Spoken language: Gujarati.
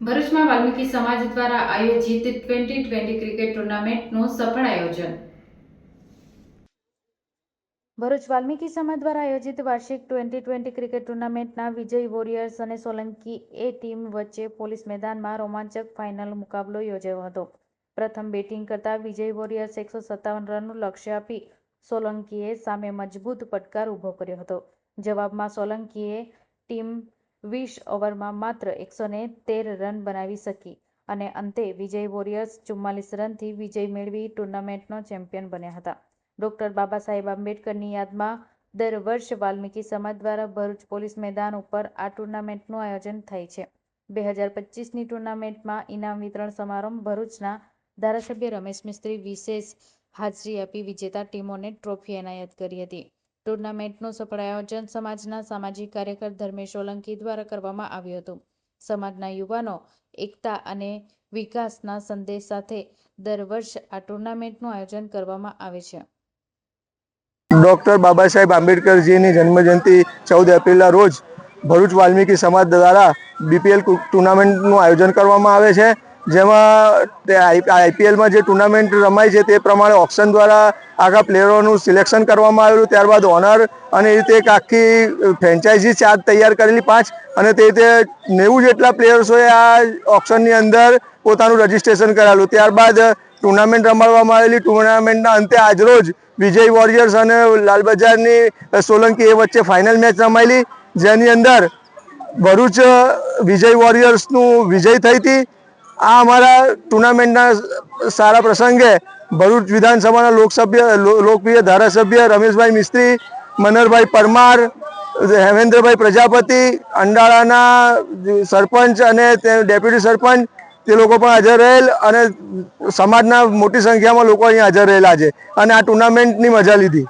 ભરૂચમાં વાલ્મીકી સમાજ દ્વારા આયોજિત ટ્વેન્ટી ટ્વેન્ટી ક્રિકેટ ટુર્નામેન્ટનું સફળ આયોજન. ભરૂચ વાલ્મીકી સમાજ દ્વારા આયોજિત વાર્ષિક ટ્વેન્ટી ટ્વેન્ટી ક્રિકેટ ટુર્નામેન્ટના વિજય વોરિયર્સ અને સોલંકી એ ટીમ વચ્ચે પોલીસ મેદાનમાં રોમાંચક ફાઇનલ મુકાબલો યોજાયો હતો. પ્રથમ બેટિંગ કરતા વિજય વોરિયર્સ એકસો સત્તાવન રનનું લક્ષ્ય આપી સોલંકીએ સામે મજબૂત પડકાર ઊભો કર્યો હતો. જવાબમાં સોલંકીએ ટીમ વીસ ઓવરમાં માત્ર એકસો ને તેર રન બનાવી શકી અને અંતે વિજય વોરિયર્સ ચુમ્માલીસ રનથી વિજય મેળવી ટુર્નામેન્ટનો ચેમ્પિયન બન્યા હતા. ડૉક્ટર બાબા સાહેબ આંબેડકરની યાદમાં દર વર્ષ વાલ્મીકી સમાજ દ્વારા ભરૂચ પોલીસ મેદાન ઉપર આ ટુર્નામેન્ટનું આયોજન થાય છે. બે હજાર પચીસની ટુર્નામેન્ટમાં ઇનામ વિતરણ સમારંભ ભરૂચના ધારાસભ્ય રમેશ મિસ્ત્રી વિશેષ હાજરી આપી વિજેતા ટીમોને ટ્રોફી એનાયત કરી હતી. ટુર્નામેન્ટનું સફળ આયોજન સમાજના સામાજિક કાર્યકર ધર્મેશ સોલંકી દ્વારા કરવામાં આવ્યું હતું. સમાજના યુવાનો, એકતા અને વિકાસના સંદેશ સાથે દર વર્ષ આ ટુર્નામેન્ટનું આયોજન કરવામાં આવે છે. ડૉક્ટર બાબા સાહેબ આંબેડકરજીની જન્મજયંતિ ચૌદ એપ્રિલના રોજ ભરૂચ વાલ્મીકી સમાજ દ્વારા બીપીએલ ટુર્નામેન્ટનું આયોજન કરવામાં આવે છે. જેમાં આઈપીએલમાં જે ટુર્નામેન્ટ રમાય છે તે પ્રમાણે ઓપ્શન દ્વારા આખા પ્લેયરોનું સિલેક્શન કરવામાં આવેલું, ત્યારબાદ ઓનર અને એ રીતે એક આખી ફ્રેન્ચાઇઝી ચાર્જ તૈયાર કરેલી પાંચ અને તે રીતે નેવું જેટલા પ્લેયર્સોએ આ ઓપ્શનની અંદર પોતાનું રજીસ્ટ્રેશન કરાવેલું. ત્યારબાદ ટુર્નામેન્ટ રમાડવામાં આવેલી. ટુર્નામેન્ટના અંતે આજરોજ વિજય વોરિયર્સ અને લાલબજારની સોલંકી એ વચ્ચે ફાઇનલ મેચ રમાયેલી. જેની અંદર ભરૂચ વિજય વોરિયર્સનું વિજય થઈ હતી. આ અમારા ટુર્નામેન્ટના સારા પ્રસંગે ભરૂચ વિધાનસભાના લોકસભ્ય લોકપ્રિય ધારાસભ્ય રમેશભાઈ મિસ્ત્રી મનરભાઈ પરમાર, હેમેન્દ્રભાઈ પ્રજાપતિ, અંડાળાના સરપંચ અને તે ડેપ્યુટી સરપંચ તે લોકો પણ હાજર રહેલ અને સમાજના મોટી સંખ્યામાં લોકો અહીંયા હાજર રહેલા છે અને આ ટુર્નામેન્ટની મજા લીધી.